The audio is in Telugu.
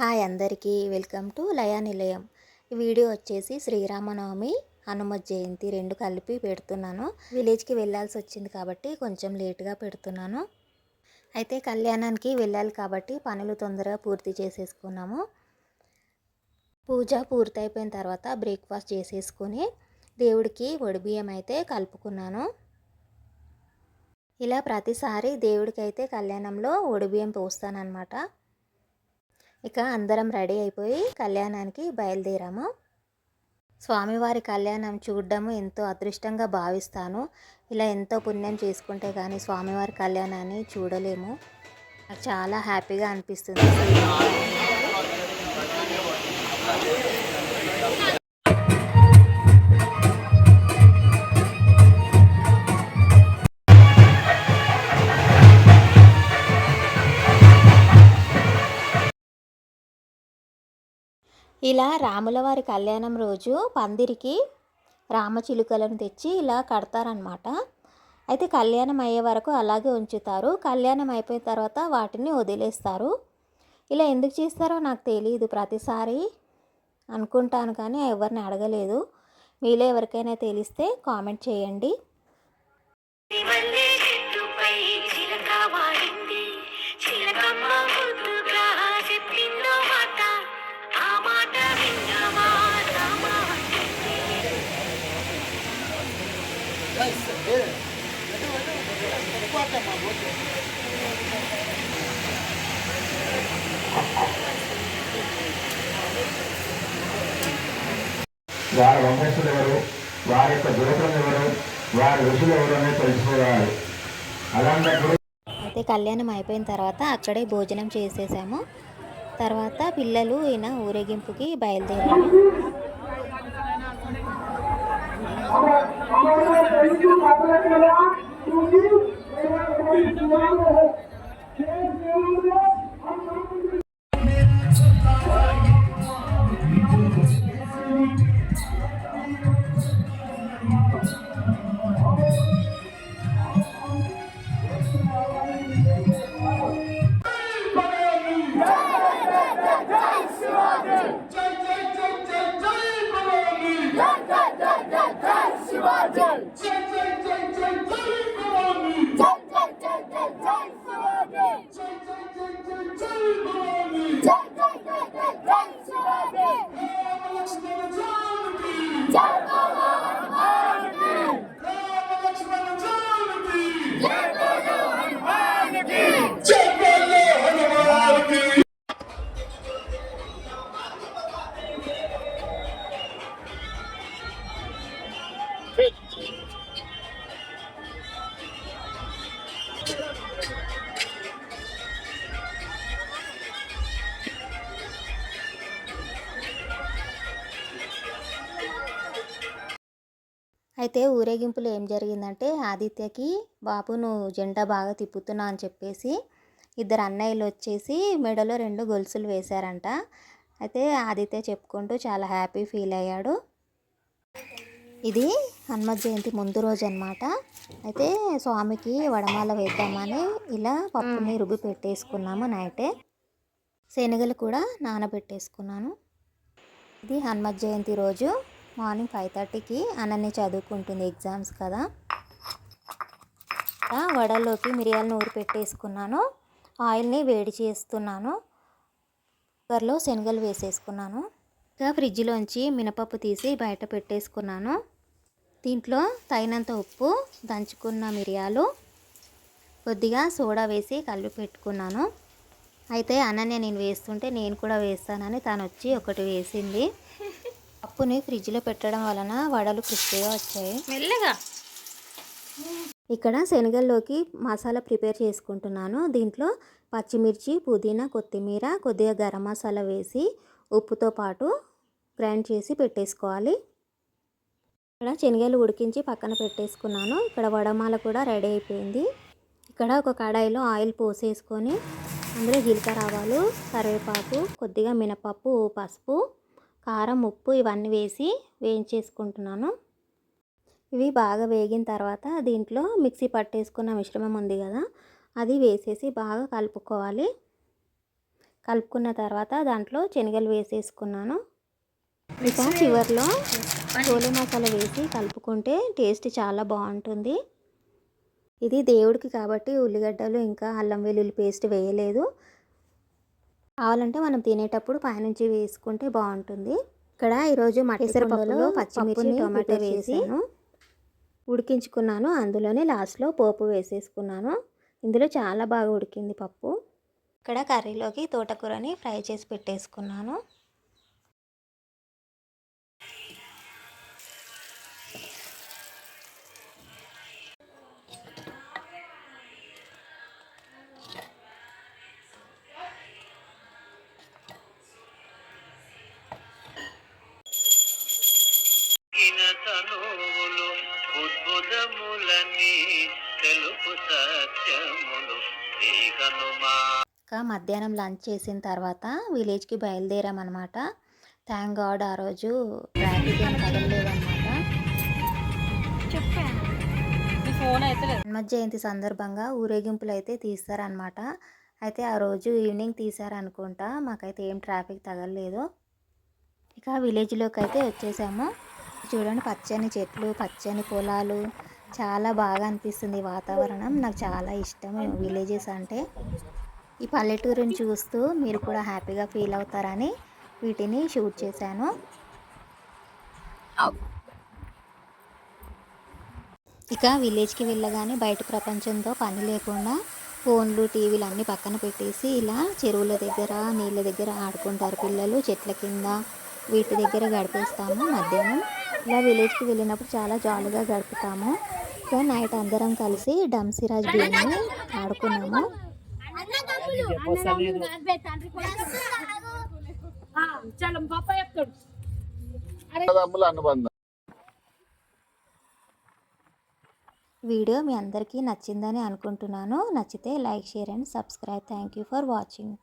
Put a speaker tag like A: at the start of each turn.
A: హాయ్ అందరికీ వెల్కమ్ టు లయా నిలయం. ఈ వీడియో వచ్చేసి శ్రీరామనవమి హనుమ జయంతి రెండు కలిపి పెడుతున్నాను. విలేజ్కి వెళ్ళాల్సి వచ్చింది కాబట్టి కొంచెం లేట్గా పెడుతున్నాను. అయితే కళ్యాణానికి వెళ్ళాలి కాబట్టి పనులు తొందరగా పూర్తి చేసేసుకున్నాము. పూజ పూర్తయిపోయిన తర్వాత బ్రేక్ఫాస్ట్ చేసేసుకొని దేవుడికి వడిబియ్యం అయితే కలుపుకున్నాను. ఇలా ప్రతిసారి దేవుడికైతే కళ్యాణంలో ఒడిబియ్యం పోస్తానన్నమాట. ఇక అందరం రెడీ అయిపోయి కళ్యాణానికి బయలుదేరాము. స్వామివారి కళ్యాణం చూడడము ఎంతో అదృష్టంగా భావిస్తాను. ఇలా ఎంతో పుణ్యం చేసుకుంటే కానీ స్వామివారి కళ్యాణాన్ని చూడలేము. నాకు చాలా హ్యాపీగా అనిపిస్తుంది. ఇలా రాములవారి కళ్యాణం రోజు పందిరికి రామచిలుకలను తెచ్చి ఇలా కడతారనమాట అయితే కళ్యాణం అయ్యే వరకు అలాగే ఉంచుతారు. కళ్యాణం అయిపోయిన తర్వాత వాటిని వదిలేస్తారు. ఇలా ఎందుకు చేస్తారో నాకు తెలియదు ప్రతిసారి అనుకుంటాను కానీ ఎవరిని అడగలేదు. మీలో ఎవరికైనా తెలిస్తే కామెంట్ చేయండి.
B: చిలక
C: వారి వంశస్థులు ఎవరు? వారి యొక్క దురకలు ఎవరు? వారి ఋషులు ఎవరు అనేది తెలుసుకోవాలి. అలాంటప్పుడు
A: అయితే కళ్యాణం అయిపోయిన తర్వాత అక్కడే భోజనం చేసేసాము. తర్వాత పిల్లలు ఈయన ఊరేగింపుకి బయలుదేరారు. Jai Jai Jai Jai Shivaji! Jai Jai అయితే ఊరేగింపులో ఏం జరిగిందంటే ఆదిత్యకి బాబు నువ్వు జెండా బాగా తిప్పుతున్నా అని చెప్పేసి ఇద్దరు అన్నయ్యలు వచ్చేసి మెడలో రెండు గొలుసులు వేశారంట. అయితే ఆదిత్య చెప్పుకుంటూ చాలా హ్యాపీ ఫీల్ అయ్యాడు. ఇది హనుమత్ జయంతి ముందు రోజు అనమాట అయితే స్వామికి వడమాల వేద్దామని ఇలా పప్పుని రుబ్బి పెట్టేసుకున్నాము నైటే. శనగలు కూడా నానబెట్టేసుకున్నాను. ఇది హనుమత్ జయంతి రోజు. మార్నింగ్ ఫైవ్ థర్టీకి అనన్య చదువుకుంటుంది ఎగ్జామ్స్ కదా. వడల్లోకి వడలోకి మిరియాల నూరు పెట్టేసుకున్నాను. ఆయిల్ని వేడి చేస్తున్నాను. కుక్కర్లో శనగలు వేసేసుకున్నాను. ఇంకా ఫ్రిడ్జ్లోంచి మినపప్పు తీసి బయట పెట్టేసుకున్నాను. దీంట్లో తగినంత ఉప్పు దంచుకున్న మిరియాలు కొద్దిగా సోడా వేసి కలిపి పెట్టుకున్నాను. అయితే అనన్య నేను వేస్తుంటే నేను కూడా వేస్తానని తను వచ్చి ఒకటి వేసింది. పప్పుని ఫ్రిడ్జ్లో పెట్టడం వలన వడలు క్రిస్పీగా వచ్చాయి.
B: మెల్లగా?
A: ఇక్కడ శనగల్లోకి మసాలా ప్రిపేర్ చేసుకుంటున్నాను. దీంట్లో పచ్చిమిర్చి పుదీనా కొత్తిమీర కొద్దిగా గరం మసాలా వేసి ఉప్పుతో పాటు గ్రైండ్ చేసి పెట్టేసుకోవాలి. ఇక్కడ శనగలు ఉడికించి పక్కన పెట్టేసుకున్నాను. ఇక్కడ వడమాల కూడా రెడీ అయిపోయింది. ఇక్కడ ఒక కడాయిలో ఆయిల్ పోసేసుకొని అందులో జీలకర్ర ఆవాలు కరివేపాకు కొద్దిగా మినపప్పు పసుపు కారం ఉప్పు ఇవన్నీ వేసి వేయించేసుకుంటున్నాను. ఇవి బాగా వేగిన తర్వాత దీంట్లో మిక్సీ పట్టేసుకున్న మిశ్రమం ఉంది కదా అది వేసేసి బాగా కలుపుకోవాలి. కలుపుకున్న తర్వాత దాంట్లో శనగలు వేసేసుకున్నాను. ఇక చివరిలో చోలే మసాలా వేసి కలుపుకుంటే టేస్ట్ చాలా బాగుంటుంది. ఇది దేవుడికి కాబట్టి ఉల్లిగడ్డలు ఇంకా అల్లం వెల్లుల్లి పేస్ట్ వేయలేదు. కావాలంటే మనం తినేటప్పుడు పైనుంచి వేసుకుంటే బాగుంటుంది. ఇక్కడ ఈరోజు మటేసరపప్పులో పచ్చిమిర్చి టొమాటో వేసాను ఉడికించుకున్నాను. అందులోనే లాస్ట్లో పోపు వేసేసుకున్నాను. ఇందులో చాలా బాగా ఉడికింది పప్పు. ఇక్కడ కర్రీలోకి తోటకూరని ఫ్రై చేసి పెట్టేసుకున్నాను.
D: తనువులు బుద్భుదములని తెలుపు సత్యములు. శ్రీహనుమా
A: ఇంకా మధ్యాహ్నం లంచ్ చేసిన తర్వాత విలేజ్కి బయలుదేరామన్నమాట. థ్యాంక్ గాడ్ ఆ రోజు ట్రాఫిక్ ఏం తగలలేదన్నమాట హనుమత్ జయంతి సందర్భంగా ఊరేగింపులు అయితే తీస్తారనమాట అయితే ఆ రోజు ఈవినింగ్ తీసారనుకుంటా మాకైతే ఏం ట్రాఫిక్ తగలలేదు. ఇక విలేజ్లోకి అయితే వచ్చేసాము. చూడండి పచ్చని చెట్లు పచ్చని పొలాలు. చాలా బాగా అనిపిస్తుంది వాతావరణం. నాకు చాలా ఇష్టం విలేజెస్ అంటే. ఈ పల్లెటూరుని చూస్తూ మీరు కూడా హ్యాపీగా ఫీల్ అవుతారని వీటిని షూట్ చేశాను. ఇక విలేజ్కి వెళ్ళగానే బయట ప్రపంచంతో పని లేకుండా ఫోన్లు టీవీలు అన్నీ పక్కన పెట్టేసి ఇలా చెరువుల దగ్గర నీళ్ళ దగ్గర ఆడుకుంటారు పిల్లలు. చెట్ల కింద వీటి దగ్గర గడిపేస్తాము మధ్యాహ్నం. ఇలా విలేజ్కి వెళ్ళినప్పుడు చాలా జాలీగా గడుపుతాము. సో నైట్ అందరం కలిసి డంసిరాజ్ గేమ్ని ఆడుకున్నాము. వీడియో మీ అందరికీ నచ్చిందని అనుకుంటున్నాను. నచ్చితే like share and subscribe. Thank you for watching.